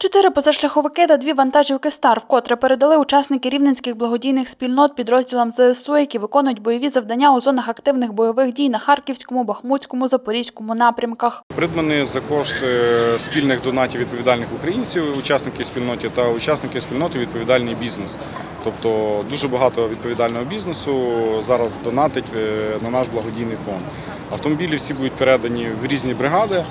Чотири позашляховики та дві вантажівки «Стар» вкотре передали учасники рівненських благодійних спільнот підрозділам ЗСУ, які виконують бойові завдання у зонах активних бойових дій на Харківському, Бахмутському, Запорізькому напрямках. Придбані за кошти спільних донатів відповідальних українців, учасників спільноти та учасників спільноти відповідальний бізнес. Тобто дуже багато відповідального бізнесу зараз донатить е, на наш благодійний фонд. Автомобілі всі будуть передані в різні бригади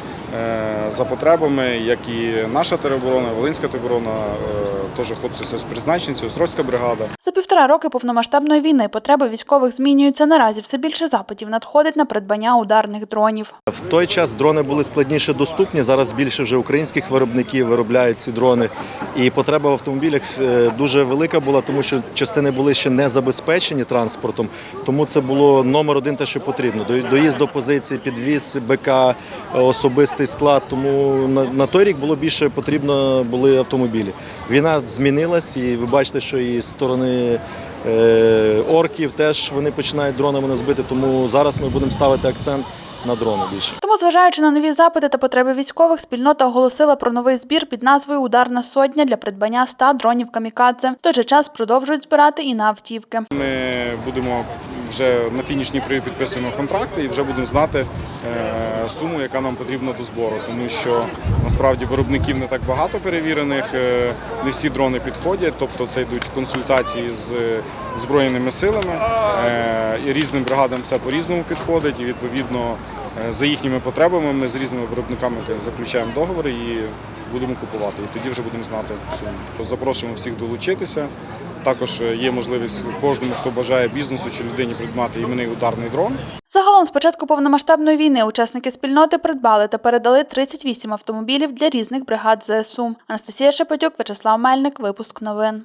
за потребами, як і наша тероборона, Волинська тероборона, е, теж хлопці спецпризначенці, Острозька бригада. За півтора роки повномасштабної війни потреби військових змінюються. Наразі все більше запитів надходить на придбання ударних дронів. В той час дрони були складніше доступні. Зараз більше вже українських виробників виробляють ці дрони. І потреба в автомобілях е, дуже велика була, тому що частини були ще не забезпечені транспортом. Тому це було номер один те, що потрібно. До- Доїзд до позиції, підвіз БК, е, особистий склад. Тому на, на той рік було більше потрібно були автомобілі. Війна змінилась, і ви бачите, що і з сторони е, орків теж вони починають дронами нас. Тому зараз ми будемо ставити акцент на дрони більше. Тому, зважаючи на нові запити та потреби військових, спільнота оголосила про новий збір під назвою Ударна сотня для придбання 100 дронів камікадзе. В той же час продовжують збирати і на автівки. Ми будемо вже на фінішній при підписуємо контракти і вже будемо знати е, суму, яка нам потрібна до збору, тому що насправді виробників не так багато перевірених, е, не всі дрони підходять, тобто це йдуть консультації з збройними силами. е, І різним бригадам все по-різному підходить, і відповідно е, за їхніми потребами ми з різними виробниками заключаємо договори і будемо купувати. І тоді вже будемо знати суму. Запрошуємо всіх долучитися. Також е, є можливість кожному, хто бажає бізнесу чи людині придбати іменний ударний дрон. Загалом з початку повномасштабної війни учасники спільноти придбали та передали 38 автомобілів для різних бригад ЗСУ. Анастасія Шепетюк, Вячеслав Мельник. Випуск новин.